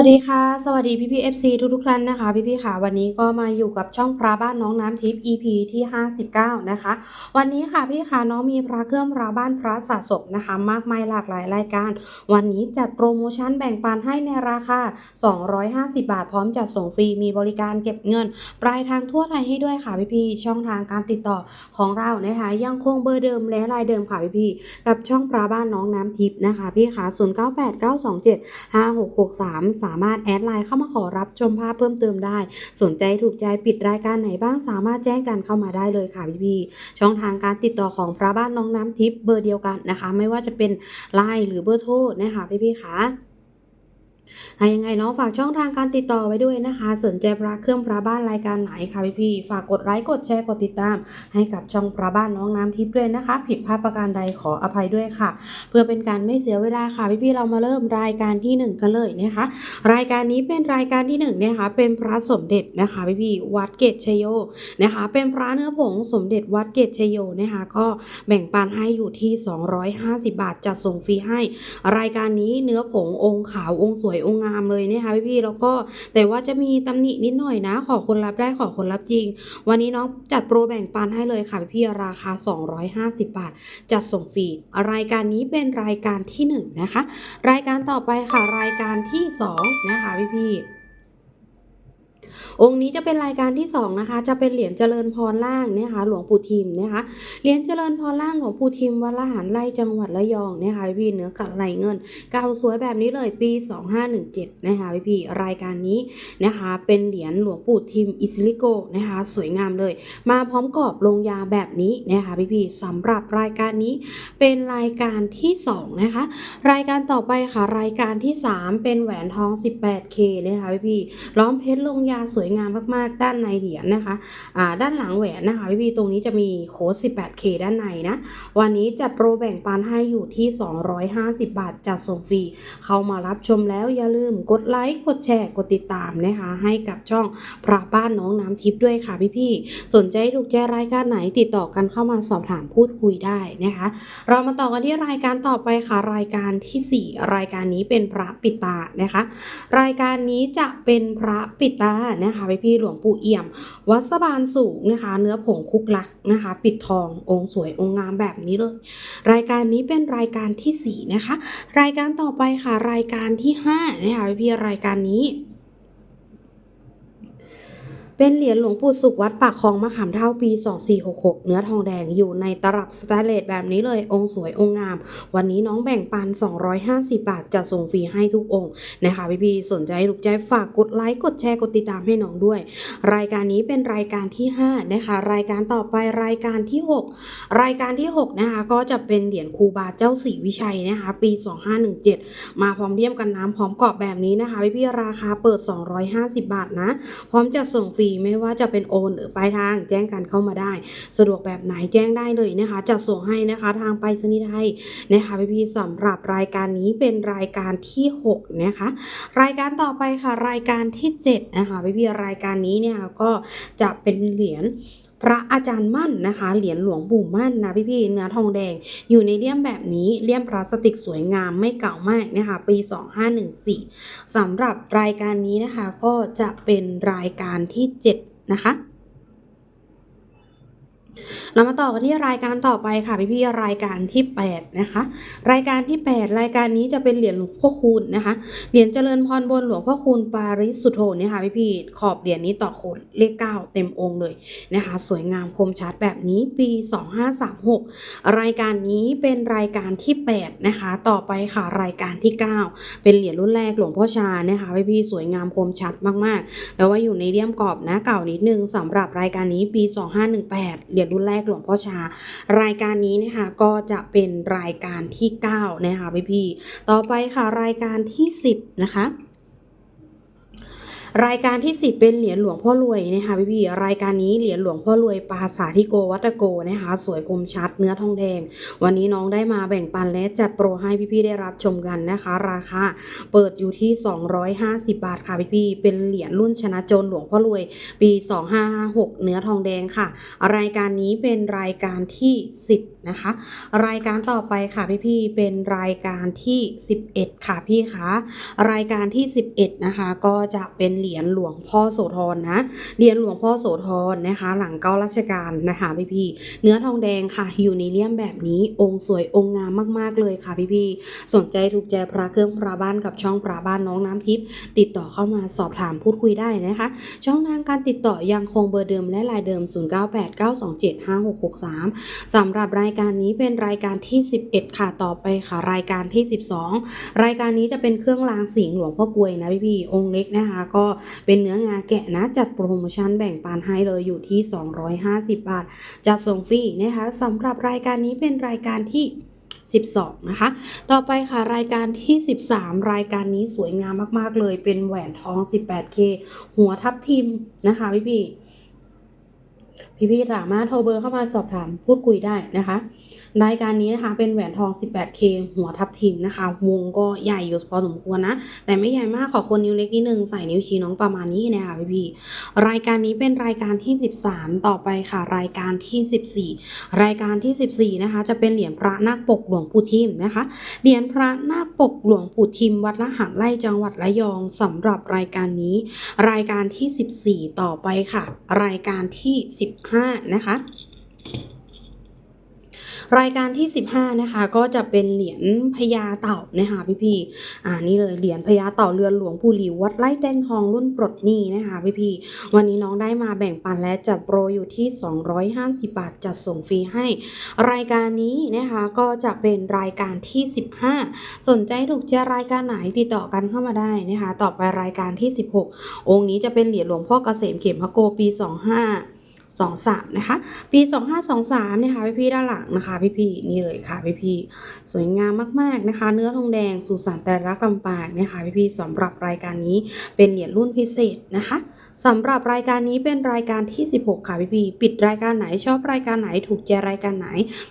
วัสดีค่ะ สวัสดีพี่พี่ FC ทุกทุกๆท่านนะคะ พี่พี่ค่ะ วันนี้ก็มาอยู่กับช่องพระบ้านน้องน้ำทิพย์ EP ที่ 59 นะคะ วันนี้ค่ะพี่ค่ะน้องมีพระเครื่องพระบ้านพระสะสมนะคะ มากมายหลากหลายรายการ วันนี้จัดโปรโมชั่นแบ่งปันให้ในราคา 250 บาท พร้อมจัดส่งฟรีมีบริการเก็บเงิน ปลายทางทั่วไทยให้ด้วยค่ะพี่พี่ช่องทางการติดต่อของเรานะคะยังคงเบอร์เดิมและรายเดิมค่ะพี่พี่กับช่องพระบ้านน้องน้ำทิพย์นะคะพี่ค่ะ 098927 5663สามารถแอดไลน์เข้ามาขอรับชมภาพเพิ่มเติมได้ สนใจถูกใจปิดรายการไหนบ้างสามารถแจ้งกันเข้ามาได้เลยค่ะพี่พี่ๆช่องทางการติดต่อของพระบ้านน้องน้ำทิพย์เบอร์เดียวกันนะคะ ไม่ว่าจะเป็นไลน์หรือเบอร์โทรนะคะพี่พี่ๆค่ะ ถ้ายังไงน้องฝากช่องทางการติดต่อไว้ด้วยนะคะ สนใจพระเครื่องพระบ้านรายการไหนคะพี่พี่ๆฝากกดไลค์กดแชร์กดติดตาม ให้กับช่องพระบ้านน้องน้ำทิพย์ด้วยนะคะ ผิดพลาดประการใดขออภัยด้วยค่ะ เพื่อเป็นการไม่เสียเวลาค่ะพี่ๆเรามาเริ่มรายการที่หนึ่งกันเลยนะคะ รายการนี้เป็นรายการที่หนึ่งนะคะเป็นพระสมเด็จนะคะพี่ๆวัดเกตชโยนะคะ เป็นพระเนื้อผงสมเด็จวัดเกตชโยนะคะก็แบ่งปันให้อยู่ที่ 250 บาทจัดส่งฟรีให้ รายการนี้เนื้อผงองค์ขาวองค์สวยองค์งามเลยนะคะพี่ๆแล้วก็แต่ว่าจะมีตำหนินิดหน่อยนะ ขอคนรับได้ขอคนรับจริง วันนี้น้องจัดโปรแบ่งปันให้เลยค่ะพี่ๆราคา 250 บาท จัดส่งฟรีรายการนี้เป็นรายการที่หนึ่งนะคะ รายการต่อไปค่ะรายการที่สองนะคะพี่พี่ๆ องค์นี้จะเป็นรายการที่สองนะคะ จะเป็นเหรียญเจริญพรล่างนะคะหลวงปู่ทิมนะคะเหรียญเจริญพรล่างหลวงปู่ทิมวัดละหารไร่จังหวัดระยองนะคะพี่พี่เนื้อกัดไหลเงินเก่าสวยแบบนี้เลยปี 2517นะคะพี่รายการนี้นะคะเป็นเหรียญหลวงปู่ทิมอิซิลิโกนะคะสวยงามเลย มาพร้อมกรอบลงยาแบบนี้นะคะพี่พี่ๆสำหรับรายการนี้เป็นรายการที่2นะคะรายการต่อไปค่ะรายการที่ 3 เป็นแหวนทอง 18K นะคะพี่พี่ๆล้อมเพชรลงยาสวยงามมากๆ ด้านในเหรียญนะคะอ่าด้านหลังแหวนนะคะพี่พี่ตรงนี้จะมีโค้ด 18K ด้านในนะ วันนี้จัดโปรแบ่งปันให้อยู่ที่ 250 บาทจัดส่งฟรี เข้ามารับชมแล้วอย่าลืมกดไลค์ กดแชร์ กดติดตามนะคะ ให้กับช่องพระบ้านน้องน้ำทิพย์ด้วยค่ะพี่พี่สนใจถูกใจรายการไหนติดต่อกันเข้ามาสอบถามพูดคุยได้นะคะ เรามาต่อกันที่รายการต่อไปค่ะรายการทีสี่4 รายการนี้เป็นพระปิตานะคะ รายการนี้จะเป็นพระปิตานะคะพี่พี่หลวงปู่เอี่ยม วัดสะบานสูงนะคะ เนื้อผงคุกลักนะคะ ปิดทององค์สวยองค์งามแบบนี้เลย รายการนี้เป็นรายการทีสี่4นะคะ รายการต่อไปค่ะรายการที่5นะคะพี่พี่รายการนี้ เป็นเหรียญหลวงปู่สุขวัดปากคลองมะขามเท่าปี 2466 เนื้อทองแดงอยู่ในตลับสแตนเลสแบบนี้เลยองค์สวยองค์งาม วันนี้น้องแบ่งปัน 250 บาทจะส่งฟรีให้ทุกองค์นะคะพี่พีสนใจถูกใจฝากกดไลค์กดแชร์กดติดตามให้น้องด้วย รายการนี้เป็นรายการที่ 5 นะคะ รายการต่อไปรายการที่ 6 รายการที่ 6 นะคะ ก็จะเป็นเหรียญครูบาเจ้าศรีวิชัยนะคะปี 2517 มาพร้อมเลี่ยมกันน้ำพร้อมกรอบแบบนี้นะคะพี่พีราคาเปิด 250 บาทนะ พร้อมจะส่งฟรีไม่ว่าจะเป็นโอนหรือปลายทางแจ้งกันเข้ามาได้ สะดวกแบบไหนแจ้งได้เลยนะคะจะส่งให้นะคะทางไปรษณีย์ไทยนะคะพี่พี่ๆสำหรับรายการนี้เป็นรายการที่ 6 นะคะ รายการต่อไปค่ะรายการที่ 7 นะคะพี่พี่ๆรายการนี้เนี่ยก็จะเป็นเหรียญ พระอาจารย์มั่นนะคะ เหรียญหลวงปู่มั่นนะพี่พี่ๆเนื้อทองแดง อยู่ในเลี่ยมแบบนี้เลี่ยมพลาสติกสวยงามไม่เก่ามากนะคะ ปี 2514สำหรับรายการนี้นะคะก็จะเป็นรายการที่ 7 นะคะ เรามาต่อกันที่รายการต่อไปค่ะพี่พี่รายการที่ 8 นะคะ รายการที่ 8 รายการนี้จะเป็นเหรียญหลวงพ่อคูณนะคะเหรียญเจริญพรบนหลวงพ่อคูณปาริสุทโธเนี่ยค่ะพี่พี่ขอบเหรียญนี้ต่อโคดเลข 9 เต็มองค์เลยนะคะ สวยงามคมชัดแบบนี้ปี 2536 รายการนี้เป็นรายการที่ 8 นะคะ ต่อไปค่ะรายการที่ 9 เป็นเหรียญรุ่นแรกหลวงพ่อชานะคะพี่พี่สวยงามคมชัดมากๆแต่ว่าอยู่ในเลี่ยมกรอบนะเก่านิดนึงสำหรับรายการนี้ปี 2518 เหรียญรุ่นแรกหลวงพ่อชา รายการนี้นะคะก็จะเป็นรายการที่ 9 นะคะพี่พี่ต่อไปค่ะรายการที่ 10 นะคะ รายการที่ 10 เป็นเหรียญหลวงพ่อรวยนะคะพี่พี่รายการนี้เหรียญหลวงพ่อรวยปาสาธิโกวัตโกนะคะสวยคมชัดเนื้อทองแดง วันนี้น้องได้มาแบ่งปันและจัดโปรให้พี่ๆได้รับชมกันนะคะ ราคาเปิดอยู่ที่ 250 บาทค่ะพี่ๆเป็นเหรียญรุ่นชนะโจรหลวงพ่อรวย ปี 2556 เนื้อทองแดงค่ะ รายการนี้เป็นรายการที่ 10นะคะ รายการต่อไปค่ะพี่ๆเป็นรายการที่ 11 ค่ะพี่คะรายการที่ 11 นะคะ ก็จะเป็นเหรียญหลวงพ่อโสธรนะเหรียญหลวงพ่อโสธรนะคะ หลังเก้าราชการนะคะพี่ๆเนื้อทองแดงค่ะ อยู่ในเลี่ยมแบบนี้องค์สวยองค์งามมากๆเลยค่ะพี่ๆสนใจถูกใจพระเครื่องพระบ้านกับช่องพระบ้านน้องน้ำทิพย์ติดต่อเข้ามาสอบถามพูดคุยได้นะคะ ช่องทางการติดต่อยังคงเบอร์เดิมและลายเดิม 0989275663สำหรับรายายการนี้เป็นรายการที่ 11 ค่ะต่อไปค่ะ รายการที่ 12 รายการนี้จะเป็นเครื่องรางสิงหลวงพ่อกวยนะพี่พี่องค์เล็กนะคะ ก็เป็นเนื้องาแกะนะจัดโปรโมชั่นแบ่งปันให้เลยอยู่ที่ 250 บาทจัดส่งฟรีนะคะสำหรับรายการนี้เป็นรายการที่12 นะคะ ต่อไปค่ะรายการที่ 13 รายการนี้สวยงามมากๆเลยเป็นแหวนทอง 18K หัวทับทิมนะคะพี่พี่ พี่ๆสามารถโทรเบอร์เข้ามาสอบถามพูดคุยได้นะคะ รายการนี้นะคะเป็นแหวนทอง 18K หัวทับทิมนะคะ วงก็ใหญ่อยู่พอสมควรนะ แต่ไม่ใหญ่มากขอคนนิ้วเล็กนิดนึง ใส่นิ้วชี้น้องประมาณนี้นะคะพี่พี่รายการนี้เป็นรายการที่ 13 ต่อไปค่ะ รายการที่ 14 รายการที่ 14 นะคะ จะเป็นเหรียญพระนาคปกหลวงปู่ทิมนะคะ เหรียญพระนาคปกหลวงปู่ทิม วัดละหารไร่จังหวัดระยองสำหรับรายการนี้ รายการที่ 14 ต่อไปค่ะ รายการที่ 15 นะคะ รายการที่ 15 นะคะ ก็จะเป็นเหรียญพญาเต่านะคะพี่ๆอ่านี่เลยเหรียญพญาเต่าเรือนหลวงปู่หลิววัดไร่แตงทองรุ่นปลดหนี้นะคะพี่ๆวันนี้น้องได้มาแบ่งปันและจัดโปรอยู่ที่ 250 บาทจัดส่งฟรีให้ รายการนี้นะคะก็จะเป็นรายการที่ 15 สนใจถูกใจรายการไหนติดต่อกันเข้ามาได้นะคะ ต่อไปรายการที่ 16 องค์นี้จะเป็นเหรียญหลวงพ่อเกษมเขมพระโกปี 25 23 นะคะ ปี 2523นะคะพี่ๆด้านหลังนะคะ พี่ๆนี่เลยค่ะพี่ๆสวยงามมากๆนะคะ เนื้อทองแดงสุสานแต่รักลำปางนะคะพี่ๆสำหรับรายการนี้เป็นเหรียญรุ่นพิเศษนะคะสำหรับรายการนี้เป็นรายการที่ 16 ค่ะพี่ๆปิดรายการไหนชอบรายการไหน ถูกใจรายการไหน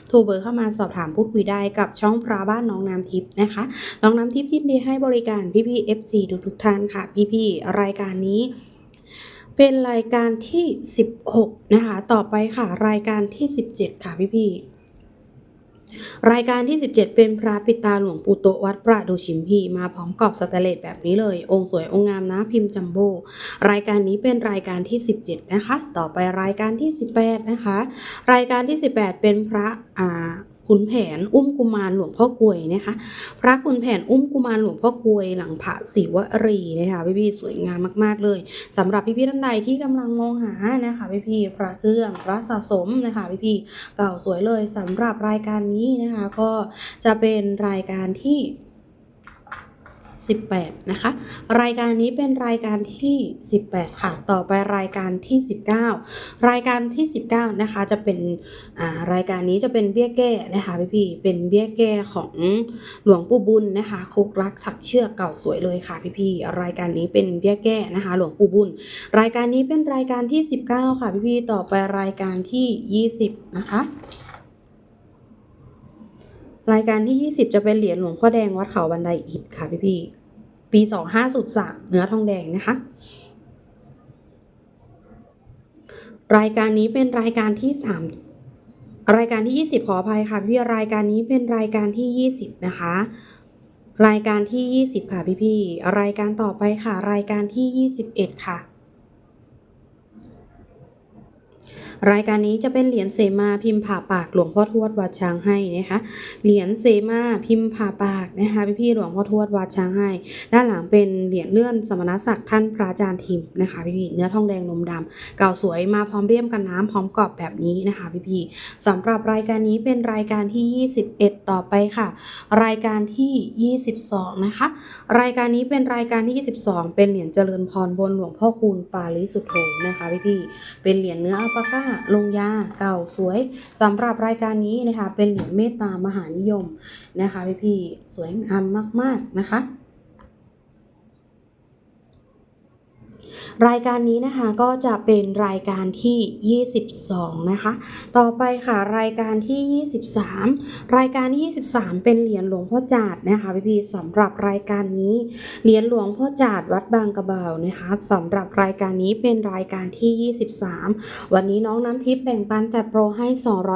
โทรเบอร์เข้ามาสอบถามพูดคุยได้กับช่องพระบ้านน้องน้ำทิพย์นะคะน้องน้ำทิพย์ยินดีให้บริการพี่พี่ FC ทุกทุกๆท่านค่ะ พี่พี่รายการนี้ เป็นรายการที่ 16 นะคะ ต่อไปค่ะ รายการที่ 17 ค่ะพี่พี่รายการที่ 17 เป็นพระปิตาหลวงปู่โตวัดประดูชิมพีมาพร้อมกรอบสแตเลสแบบนี้เลย องค์สวยองค์งามนะพิมพ์จัมโบ้รายการนี้เป็นรายการที่ 17 นะคะ ต่อไปรายการที่ 18 นะคะ รายการที่ 18 เป็นพระอ่า ขุนแผนอุ้มกุมารหลวงพ่อกลวยนะคะ พระขุนแผนอุ้มกุมารหลวงพ่อกลวยหลังพระศิวรีนะคะพี่พี่สวยงามมาก ๆเลยสำหรับพี่พี่ท่านใดที่กำลังมองหานะคะพี่พี่พระเครื่องพระสะสมนะคะพี่พี่เก่าสวยเลยสำหรับรายการนี้นะคะ ก็จะเป็นรายการที่ 18 นะคะ รายการนี้เป็นรายการที่ 18 ค่ะ ต่อไปรายการที่ 19 รายการที่ 19 นะคะ จะเป็นรายการนี้จะเป็นเบี้ยแก้นะคะพี่พี่เป็นเบี้ยแก้ของหลวงปู่บุญนะคะคุกรักถักเชือกเก่าสวยเลยค่ะพี่พี่รายการนี้เป็นเบี้ยแก้นะคะ หลวงปู่บุญ รายการนี้เป็นรายการที่ 19 ค่ะพี่พี่ต่อไปรายการที่ 20 นะคะ รายการที่ 20 จะเป็นเหรียญหลวงพ่อแดงวัดเขาบันไดอิฐค่ะพี่พี่ปี 2503 เนื้อทองแดงนะคะ รายการนี้เป็นรายการที่ 3 รายการที่ 20 ขออภัยค่ะพี่รายการนี้เป็นรายการที่ 20 นะคะ รายการที่ 20 ค่ะพี่พี่รายการต่อไปค่ะ รายการที่ 21 ค่ะ รายการนี้จะเป็นเหรียญเสมาพิมพ์ผ่าปากหลวงพ่อทวดวัดช้างให้นะคะ เหรียญเสมาพิมพ์ผ่าปากนะคะพี่พี่หลวงพ่อทวดวัดช้างให้ ด้านหลังเป็นเหรียญเลื่อนสมณศักดิ์ท่านพระอาจารย์ทิมนะคะพี่พี่เนื้อทองแดงนมดำเก่าสวยมาพร้อมเรียมกันน้ำพร้อมกรอบแบบนี้นะคะพี่พี่สำหรับรายการนี้เป็นรายการที่ 21 ต่อไปค่ะ รายการที่ 22 นะคะ รายการนี้เป็นรายการที่ 22 เป็นเหรียญเจริญพรบนหลวงพ่อคูณปาลิสุโธนะคะพี่พี่เป็นเหรียญเนื้ออัลปาก้าลงยาเก่าสวยสำหรับรายการนี้นะคะ เป็นเหรียญเมตตามหานิยมนะคะพี่พี่ๆสวยงามมาก ๆ นะคะ รายการนี้นะคะก็จะเป็นรายการที่ 22 นะคะ ต่อไปค่ะรายการที่ 23 รายการที่ 23 เป็นเหรียญหลวงพ่อจาดนะคะพี่พี่ๆสำหรับรายการนี้เหรียญหลวงพ่อจาดวัดบางกระเบานะคะสำหรับรายการนี้เป็นรายการที่ 23 วันนี้น้องน้ำทิพย์แบ่งปันจัดโปรให้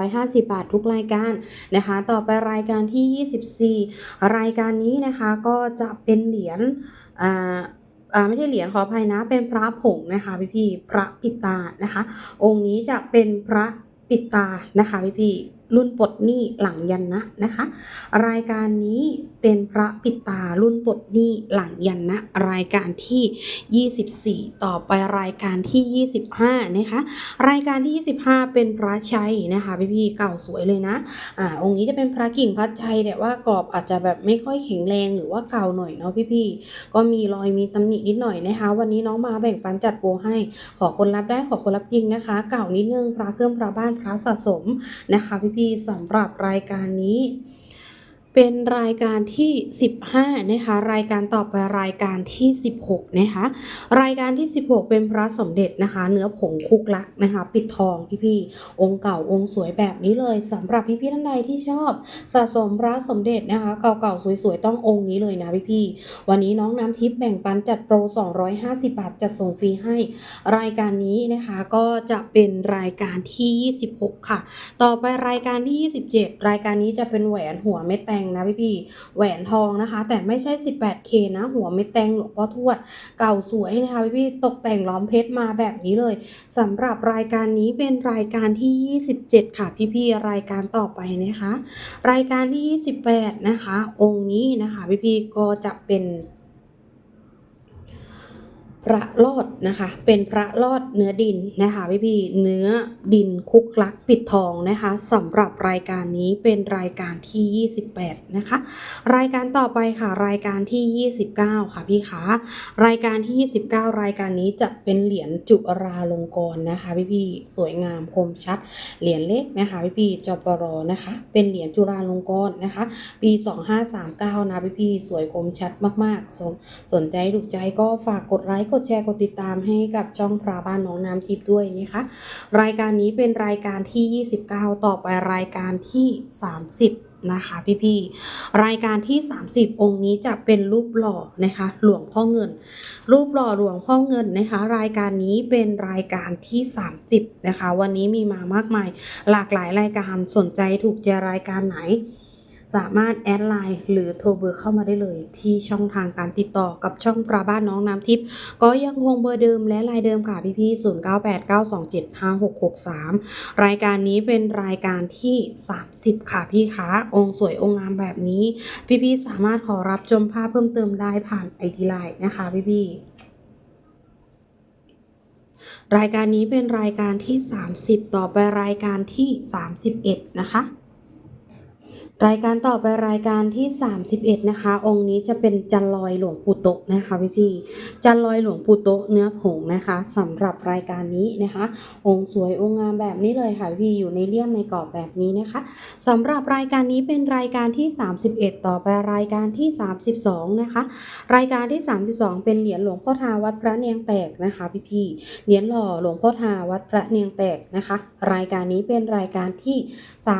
250 บาททุกรายการนะคะ ต่อไปรายการที่ 24 รายการนี้นะคะก็จะเป็นเหรียญอ่า ไม่ใช่เหรียญขออภัยนะ เป็นพระผงนะคะพี่พี่พระปิตานะคะ องค์นี้จะเป็นพระปิตานะคะพี่พี่ รุ่นปลดหนี้หลังยันนะนะคะ รายการนี้เป็นพระปิตารุ่นปลดหนี้หลังยันนะรายการที่ 24 ต่อไปรายการที่ 25 นะคะ รายการที่ 25 เป็นพระชัยนะคะพี่พี่ๆเก่าสวยเลยนะอ่าองค์นี้จะเป็นพระกิ่งพัดชัยแต่ว่ากรอบอาจจะแบบไม่ค่อยแข็งแรงหรือว่าเก่าหน่อยเนาะพี่ๆก็มีรอยมีตำหนินิดหน่อยนะคะ วันนี้น้องมาแบ่งปันจัดโปให้ ขอคนรับได้ขอคนรับจริงนะคะ เก่านิดนึงพระเครื่องพระบ้านพระสะสมนะคะพี่ีสำหรับรายการนี้ เป็นรายการที่ 15 นะคะ รายการต่อไปรายการที่ 16 นะคะ รายการที่ 16 เป็นพระสมเด็จนะคะ เนื้อผงคุกลักนะคะ ปิดทองพี่ๆองค์เก่าองค์สวยแบบนี้เลยสำหรับพี่ๆท่านใดที่ชอบสะสมพระสมเด็จนะคะ เก่าๆสวยๆต้ององค์นี้เลยนะพี่ๆวันนี้น้องน้ำทิพย์แบ่งปันจัดโปร 250 บาทจัดส่งฟรีให้ รายการนี้นะคะก็จะเป็นรายการที่ 26 ค่ะ ต่อไปรายการที่ 27 รายการนี้จะเป็นแหวนหัวเม็ดแตงนะพี่พี่แหวนทองนะคะ แต่ไม่ใช่ 18K นะ หัวเม็ดแตงหลวงพ่อทวด เก่าสวยนะคะพี่พี่ตกแต่งล้อมเพชรมาแบบนี้เลยสำหรับรายการนี้เป็นรายการที่ 27 ค่ะพี่พี่ๆรายการต่อไปนะคะ รายการที่ 28 นะคะ องค์นี้นะคะพี่พี่ๆก็จะเป็น พระรอดนะคะ เป็นพระรอดเนื้อดินนะคะพี่พี่เนื้อดินคุกลักปิดทองนะคะสำหรับรายการนี้เป็นรายการที่ 28 นะคะ รายการต่อไปค่ะ รายการที่ 29 ค่ะพี่คะรายการที่ 29 รายการนี้จะเป็นเหรียญจุราลงกรนะคะพี่พี่สวยงามคมชัด เหรียญเล็กนะคะพี่พี่จปรนะคะ เป็นเหรียญจุราลงกรนะคะ ปี 2539 นะพี่พี่สวยคมชัดมากๆ สนสนใจถูกใจก็ฝากกดไลค์กดแชร์กดติดตามให้กับช่องพระบ้านน้องน้ำทิพย์ด้วยนะคะรายการนี้เป็นรายการที่ 29 ต่อไปรายการที่ 30นะคะพี่ๆรายการที่ 30 องค์นี้จะเป็นรูปหล่อนะคะหลวงพ่อเงิน รูปหล่อหลวงพ่อเงินนะคะ รายการนี้เป็นรายการที่ 30นะคะ วันนี้มีมามากมาย หลากหลายรายการสนใจถูกใจรายการไหน สามารถแอดไลน์หรือโทรเบอร์เข้ามาได้เลย ที่ช่องทางการติดต่อกับช่องปราบ้านน้องน้ำทิพย์ก็ยังคงเบอร์เดิมและลายเดิมค่ะพี่ๆ0 9 8 9 2 7 5 6 6 3 รายการนี้เป็นรายการที่ 30 ค่ะพี่คะองค์สวยองค์งามแบบนี้ พี่ๆสามารถขอรับชมภาพเพิ่มเติมได้ผ่านไอดีไลน์นะคะพี่ๆรายการนี้เป็นรายการที่ 30 ต่อไปรายการที่ 31 นะคะ รายการต่อไปรายการที่ 31 นะคะ องค์นี้จะเป็นจันลอยหลวงปู่โตะนะคะพี่พี่ๆจันลอยหลวงปู่โตะเนื้อผงนะคะสำหรับรายการนี้นะคะ องค์สวยองค์งามแบบนี้เลยค่ะพี่อยู่ในเลี่ยมในกรอบแบบนี้นะคะสำหรับรายการนี้เป็นรายการที่ 31 ต่อไปรายการที่ 32 นะคะ รายการที่ 32 เป็นเหรียญหลวงพ่อทาวัดพระเนียงแตกนะคะพี่พี่ๆเหรียญหล่อหลวงพ่อทาวัดพระเนียงแตกนะคะ รายการนี้เป็นรายการที่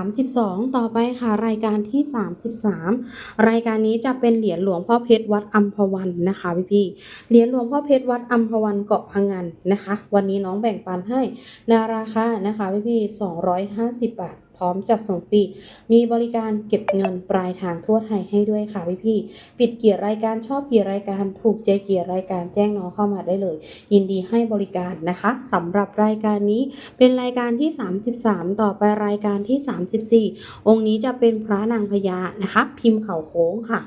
32 ต่อไปค่ะรายการการที่ 33 รายการนี้จะเป็นเหรียญหลวงพ่อเพชรวัดอัมพวันนะคะพี่พี่เหรียญหลวงพ่อเพชรวัดอัมพวันเกาะพังงานนะคะ วันนี้น้องแบ่งปันให้ในราคานะคะพี่พี่250 บาท ร้อมจัดส่งฟรี มีบริการเก็บเงินปลายทางทั่วไทยให้ด้วยค่ะพี่พี่ปิดเกียรรายการชอบเกียรรายการถูกใจเกียรรายการแจ้งน้องเข้ามาได้เลย ยินดีให้บริการนะคะสำหรับรายการนี้เป็นรายการที่ 33 ต่อไปรายการที่ 34 องค์นี้จะเป็นพระนางพญานะคะ พิมพ์เขาโค้งค่ะ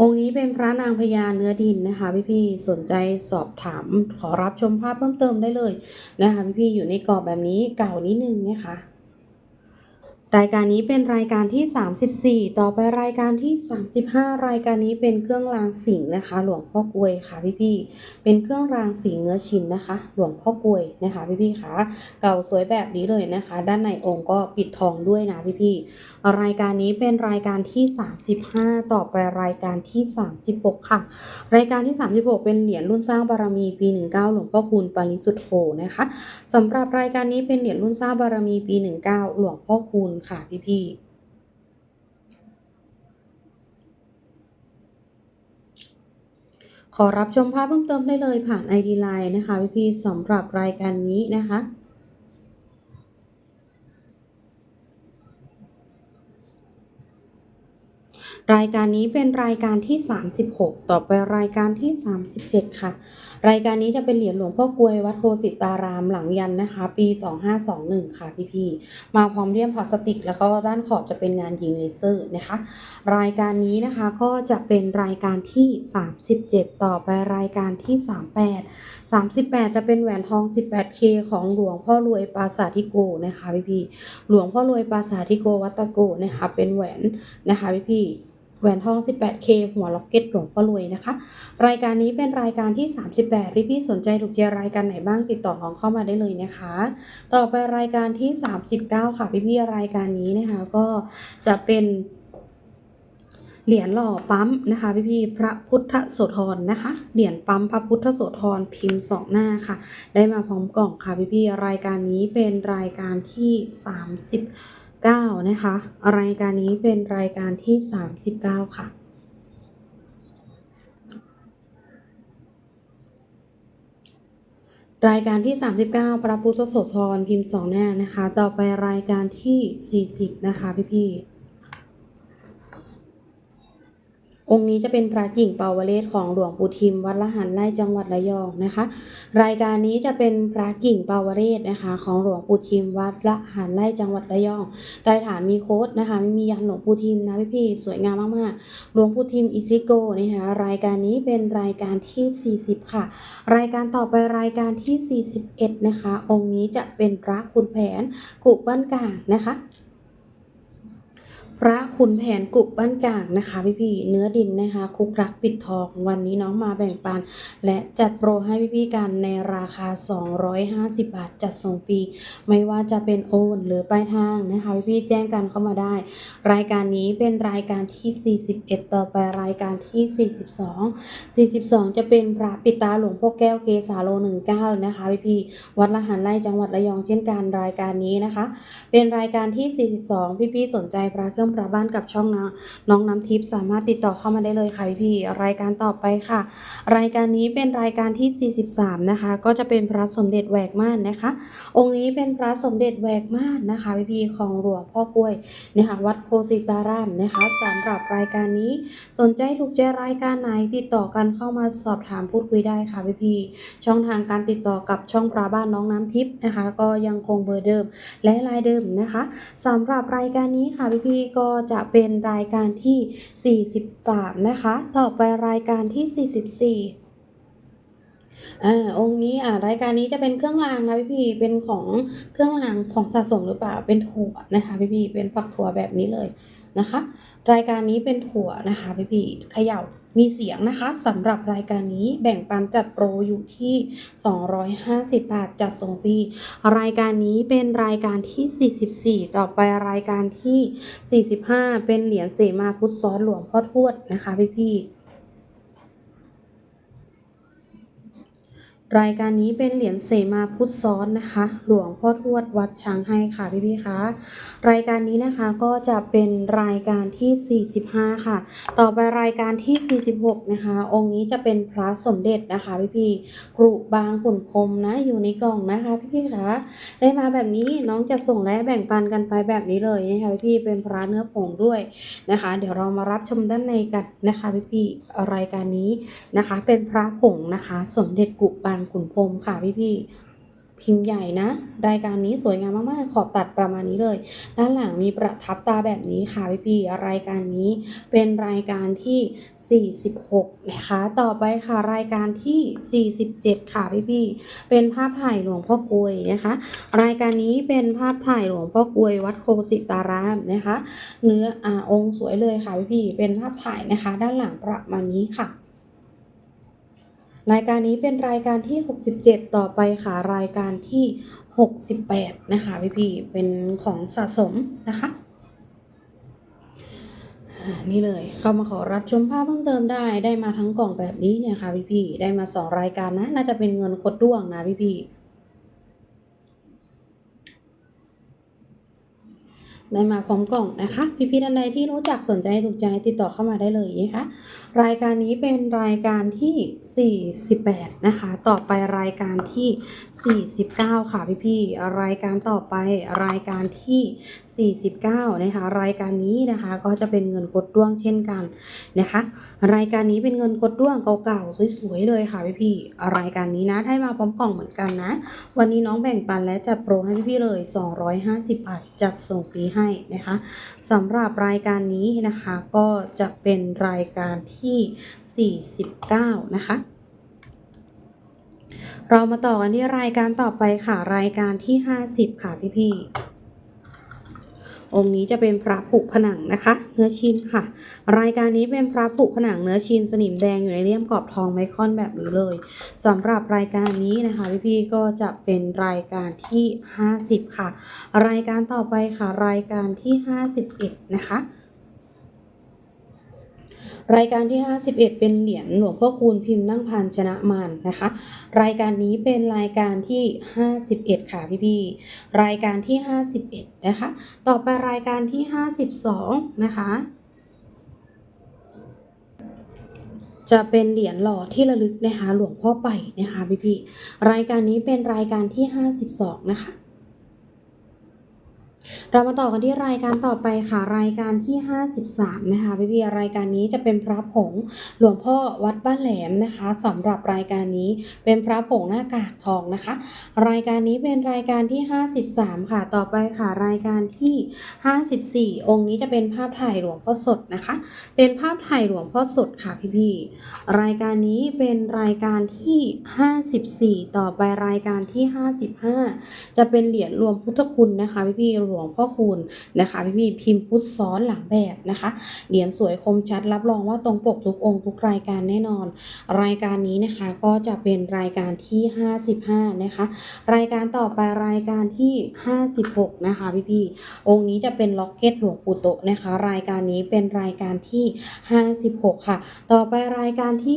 องค์นี้เป็นพระนางพญาเนื้อดินนะคะพี่พี่สนใจสอบถามขอรับชมภาพเพิ่มเติมได้เลยนะคะพี่พี่อยู่ในกรอบแบบนี้เก่านิดนึงนะคะ รายการนี้เป็นรายการที่ 34 ต่อไปรายการที่ 35 รายการนี้เป็นเครื่องรางสิงห์นะคะ หลวงพ่อกวยค่ะพี่ๆเป็นเครื่องรางสิงเนื้อชิ้นนะคะ หลวงพ่อกวยนะคะพี่ๆค่ะเก่าสวยแบบนี้เลยนะคะ ด้านในองค์ก็ปิดทองด้วยนะพี่ๆรายการนี้เป็นรายการที่ 35 ต่อไปรายการที่ 36 ค่ะ รายการที่ 36 เป็นเหรียญรุ่นสร้างบารมีปี 19 หลวงพ่อคูณปริสุทธโธนะคะสำหรับรายการนี้เป็นเหรียญรุ่นสร้างบารมีปี 19 หลวงพ่อคูณค่ะพี่ๆขอรับชมภาพเพิ่มเติมได้เลยผ่าน ID Line นะคะพี่ๆสำหรับรายการนี้นะคะ รายการนี้เป็นรายการที่ 36 ต่อไปรายการที่ 37 ค่ะ รายการนี้จะเป็นเหรียญหลวงพ่อกลวยวัดโคสิตารามหลังยันนะคะ ปี 2521 ค่ะพี่ๆมาพร้อมเลี่ยมพลาสติก แล้วก็ด้านขอบจะเป็นงานยิงเลเซอร์นะคะ รายการนี้นะคะก็จะเป็นรายการที่ 37 ต่อไปรายการที่ 38 38 จะเป็นแหวนทอง 18K ของหลวงพ่อรวยปราสาทิโกนะคะพี่ๆหลวงพ่อรวยปราสาทิโกวัตตโกนะคะเป็นแหวนนะคะพี่ๆ แหวนทอง 18K หัวล็อกเก็ตหลวงพ่อรวยนะคะ รายการนี้เป็นรายการที่ 38พี่พี่ๆสนใจถูกใจรายการไหนบ้างติดต่อน้องเข้ามาได้เลยนะคะ ต่อไปรายการที่ 39 ค่ะพี่พี่ๆรายการนี้นะคะก็จะเป็นเหรียญหล่อปั๊มนะคะพี่พี่ๆพระพุทธโสธรนะคะ เหรียญปั๊มพระพุทธโสธรพิมพ์สองหน้าค่ะ ได้มาพร้อมกล่องค่ะพี่พี่ๆรายการนี้เป็นรายการที่ 30 39 นะคะ รายการนี้เป็นรายการที่ 39 ค่ะ รายการที่ 39 พระพุทธโสธรพิมพ์สองหน้านะคะ ต่อไปรายการที่ 40 นะคะพี่ๆ องค์นี้จะเป็นพระกิ่งเปาวเลศของหลวงปู่ทิม วัดละหันไร่จังหวัดระยองนะคะ รายการนี้จะเป็นพระกิ่งเปาวเลศนะคะ ของหลวงปู่ทิม วัดละหันไร่จังหวัดระยองใต้ฐานมีโค้ดนะคะมียันหลวงปู่ทิมนะพี่ๆสวยงามมากๆหลวงปู่ทิมอิซิโกนะคะรายการนี้เป็นรายการที่ 40 ค่ะ รายการต่อไปรายการที่ 41 นะคะ องค์นี้จะเป็นพระคุณแผนกุบ้านกลางนะคะ ระขุนแผนกุบบ้านกลางนะคะพี่ๆเนื้อดินนะคะ คุกรักปิดทองวันนี้น้องมาแบ่งปัน และจัดโปรให้พี่ๆกันในราคา 250 บาทจัดส่งฟรีไม่ว่าจะเป็นโอนหรือปลายทางนะคะพี่ๆแจ้งกันเข้ามาได้ รายการนี้เป็นรายการที่ 41 ต่อไปรายการที่ 42 42 จะเป็นพระปิดตาหลวงพ่อแก้วเกสาโล 19 นะคะพี่ๆวัดละหันไร่จังหวัดระยองเช่นกันรายการนี้นะคะ เป็นรายการที่ 42 พี่ๆสนใจพระเครื่องพระบ้านกับช่องนะน้องน้ำทิพย์สามารถติดต่อเข้ามาได้เลยค่ะพี่รายการต่อไปค่ะ รายการนี้เป็นรายการที่ 43 นะคะ ก็จะเป็นพระสมเด็จแหวกม่านนะคะ องค์นี้เป็นพระสมเด็จแหวกม่านนะคะพี่ๆของหลวงพ่อกล้วยนะคะวัดโคสิตารามนะคะสำหรับรายการนี้สนใจถูกใจรายการไหนติดต่อกันเข้ามาสอบถามพูดคุยได้ค่ะพี่ช่องทางการติดต่อกับช่องพระบ้านน้องน้ำทิพย์นะคะ ก็ยังคงเบอร์เดิมและรายเดิมนะคะสำหรับรายการนี้ค่ะพี่ก็จะเป็นรายการที่ 43 นะคะ ต่อไปรายการที่ 44อ่าองค์นี้อ่ารายการนี้จะเป็นเครื่องรางนะพี่พี่เป็นของเครื่องรางของสะสมหรือเปล่าเป็นถั่วนะคะพี่พี่เป็นฝักถั่วแบบนี้เลยนะคะ รายการนี้เป็นถั่วนะคะพี่พี่เขย่า มีเสียงนะคะสำหรับรายการนี้แบ่งปันจัดโปรอยู่ที่ 250 บาทจัดส่งฟรี รายการนี้เป็นรายการที่ 44 ต่อไปรายการที่ 45 เป็นเหรียญเสมาพุทธซ้อนหลวงพ่อทวดนะคะพี่พี่ รายการนี้เป็นเหรียญเสมาพุทธซ้อนนะคะ หลวงพ่อทวดวัดช้างให้ค่ะพี่พี่ๆคะรายการนี้นะคะก็จะเป็นรายการที่ 45 ค่ะ ต่อไปรายการที่ 46 นะคะ องค์นี้จะเป็นพระสมเด็จนะคะพี่พี่ๆกรุบางขุนพรมนะอยู่ในกล่องนะคะพี่พี่ๆคะได้มาแบบนี้น้องจะส่งและแบ่งปันกันไปแบบนี้เลยนะคะพี่พี่ๆเป็นพระเนื้อผงด้วยนะคะ เดี๋ยวเรามารับชมด้านในกันนะคะพี่พี่ๆรายการนี้นะคะ เป็นพระผงนะคะ สมเด็จกุบางขุนพรมค่ะพี่พี่พิมพ์ใหญ่นะ รายการนี้สวยงามมากๆ ขอบตัดประมาณนี้เลย ด้านหลังมีประทับตาแบบนี้ค่ะพี่พี่ๆรายการนี้เป็นรายการที่ 46 นะคะ ต่อไปค่ะรายการที่ 47 ค่ะพี่พี่ๆเป็นภาพถ่ายหลวงพ่อกลวยนะคะ รายการนี้เป็นภาพถ่ายหลวงพ่อกลวยวัดโคสิตารามนะคะ เนื้ออ่าองค์สวยเลยค่ะพี่พี่ๆเป็นภาพถ่ายนะคะ ด้านหลังประมาณนี้ค่ะ รายการนี้เป็นรายการที่ 67 ต่อไปค่ะ รายการที่ 68 นะคะพี่พี่เป็นของสะสมนะคะนี่เลยเข้ามาขอรับชมภาพเพิ่มเติมได้ได้มาทั้งกล่องแบบนี้เนี่ยค่ะพี่พี่ได้มา 2 รายการนะน่าจะเป็นเงินคดด้วงนะพี่พี่ ได้มาพร้อมกล่องนะคะ พี่ๆท่านใดที่รู้จักสนใจถูกใจติดต่อเข้ามาได้เลยนะคะ รายการนี้เป็นรายการที่ 48 นะคะ ต่อไปรายการที่ 49 ค่ะพี่ๆรายการต่อไปรายการที่ 49 นะคะ รายการนี้นะคะก็จะเป็นเงินกดด้วงเช่นกันนะคะ รายการนี้เป็นเงินกดด้วงเก่าๆสวยๆเลยค่ะพี่ๆรายการนี้นะได้มาพร้อมกล่องเหมือนกันนะ วันนี้น้องแบ่งปันและจัดโปรให้พี่ๆเลย 250บาทจัดส่งฟรีให้นะคะสำหรับรายการนี้นะคะก็จะเป็นรายการที่ 49 นะคะ เรามาต่อกันที่รายการต่อไปค่ะ รายการที่ 50 ค่ะพี่ๆ องค์นี้จะเป็นพระปุผนังนะคะ เนื้อชินค่ะ รายการนี้เป็นพระปุผนังเนื้อชินสนิมแดงอยู่ในเลี่ยมกรอบทองไมคอนแบบนี้เลยสำหรับรายการนี้นะคะพี่ๆก็จะเป็นรายการที่ 50 ค่ะ รายการต่อไปค่ะ รายการที่ 51 นะคะ รายการที่ 51 เป็นเหรียญหลวงพ่อคูณพิมพ์นั่งพานชนะมารนะคะ รายการนี้เป็นรายการที่ 51 ค่ะพี่ๆรายการที่ 51 นะคะ ต่อไปรายการที่ 52 นะคะ จะเป็นเหรียญหล่อที่ระลึกนะคะหลวงพ่อไปนะคะพี่ๆรายการนี้เป็นรายการที่ 52 นะคะ เรามาต่อกันที่รายการต่อไปค่ะ รายการที่ 53 นะคะพี่พี่รายการนี้จะเป็นพระผงหลวงพ่อวัดบ้านแหลมนะคะสำหรับรายการนี้เป็นพระผงหน้ากากทองนะคะ รายการนี้เป็นรายการที่ 53 ค่ะต่อไปค่ะ รายการที่ 54 องค์นี้จะเป็นภาพถ่ายหลวงพ่อสดนะคะ เป็นภาพถ่ายหลวงพ่อสดค่ะพี่พี่รายการนี้เป็นรายการที่ 54 ต่อไปรายการที่ 55 จะเป็นเหรียญรวมพุทธคุณนะคะพี่พี่ๆหลวงพ่อคูณนะคะพี่พี่พิมพ์พุทธซ้อนหลังแบบนะคะเหรียญสวยคมชัดรับรองว่าตรงปกทุกองค์ทุกรายการแน่นอน รายการนี้นะคะก็จะเป็นรายการที่ 55 นะคะ รายการต่อไปรายการที่ 56 นะคะพี่พี่องค์นี้จะเป็นล็อกเก็ตหลวงปู่โตนะคะ รายการนี้เป็นรายการที่ 56 ค่ะ ต่อไปรายการที่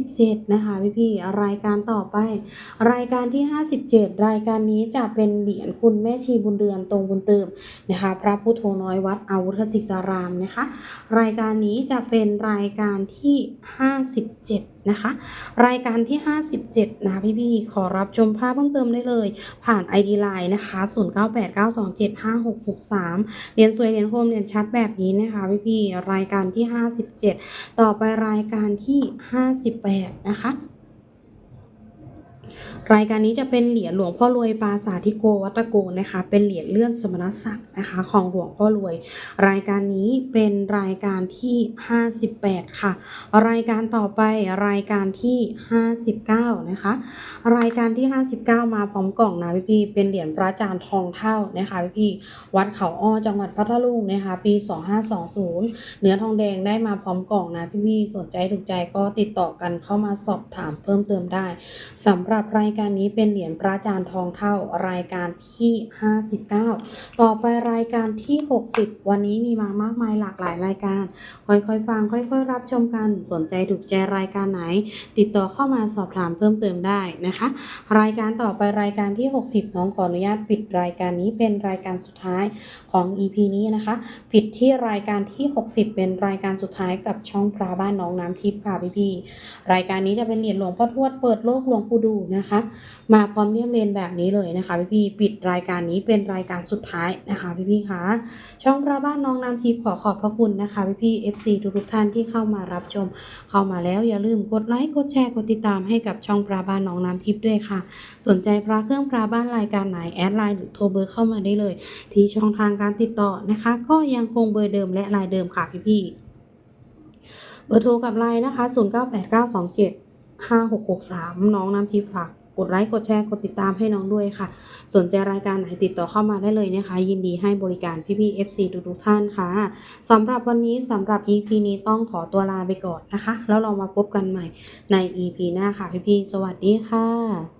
57 นะคะพี่พี่รายการต่อไป รายการที่ 57 รายการนี้จะเป็นเหรียญคุณแม่ชีบุญเดือนตรงบุญเติมนะคะ พระพุทโธน้อยวัดอาวุธสิการามนะคะ รายการนี้จะเป็นรายการที่ 57 นะคะ รายการที่ 57 นะพี่ๆขอรับชมภาพเพิ่มเติมได้เลย ผ่าน ID Line นะคะ 0989275663เหรียญสวยเรียญคมเรียญชัดแบบนี้นะคะพี่ๆรายการที่ 57 ต่อไปรายการที่ 58 นะคะ รายการนี้จะเป็นเหรียญหลวงพ่อรวยปาสาธิโกวัตโกนะคะ เป็นเหรียญเลื่อนสมณศักดิ์นะคะ ของหลวงพ่อรวย รายการนี้เป็นรายการที่ 58 ค่ะ รายการต่อไปรายการที่ 59 นะคะ รายการที่ 59 มาพร้อมกล่องนะพี่พี่เป็นเหรียญพระอาจารย์ทองเท่านะคะพี่พี่วัดเขาอ้อจังหวัดพัทลุงนะคะ ปี 2520 เนื้อทองแดงได้มาพร้อมกล่องนะพี่พี่สนใจถูกใจก็ติดต่อกันเข้ามาสอบถามเพิ่มเติมได้สำหรับรายการนี้เป็นเหรียญพระอาจารย์ทองเท่ารายการที่ 59 ต่อไปรายการที่ 60 วันนี้มีมามากมายหลากหลายรายการ ค่อยๆฟัง ค่อยๆ รับชมกันสนใจถูกใจรายการไหน ติดต่อเข้ามาสอบถามเพิ่มเติมได้นะคะ รายการต่อไปรายการที่ 60 น้องขออนุญาตปิดรายการนี้เป็นรายการสุดท้ายของ EP นี้นะคะปิดที่รายการที่ 60 เป็นรายการสุดท้ายกับช่องพระบ้านน้องน้ำทิพย์ค่ะพี่ๆรายการนี้จะเป็นเหรียญหลวงพ่อทวดเปิดโลกหลวงปู่ดูนะคะมาพร้อมเลี่ยมเลนแบบนี้เลยนะคะพี่ๆปิดรายการนี้เป็นรายการสุดท้ายนะคะพี่ๆคะช่องพระบ้านน้องน้ำทิพย์ขอขอบพระคุณนะคะพี่ๆ FC ทุกๆท่านที่เข้ามารับชม เข้ามาแล้วอย่าลืมกดไลค์กดแชร์กดติดตามให้กับช่องพระบ้านน้องน้ำทิพย์ด้วยค่ะ สนใจพระเครื่องพระบ้านรายการไหนแอดไลน์หรือโทรเบอร์เข้ามาได้เลย ที่ช่องทางการติดต่อนะคะ ก็ยังคงเบอร์เดิมและลายเดิมค่ะพี่ๆเบอร์โทรกับไลน์นะคะ 098927 5663 น้องน้ำทิพย์ฝาก กดไลค์กดแชร์กดติดตามให้น้องด้วยค่ะ สนใจรายการไหนติดต่อเข้ามาได้เลยนะคะ ยินดีให้บริการพี่ๆ FC ทุกๆท่านค่ะสำหรับวันนี้สำหรับ EP นี้ต้องขอตัวลาไปก่อนนะคะ แล้วเรามาพบกันใหม่ใน EP หน้าค่ะพี่ๆสวัสดีค่ะ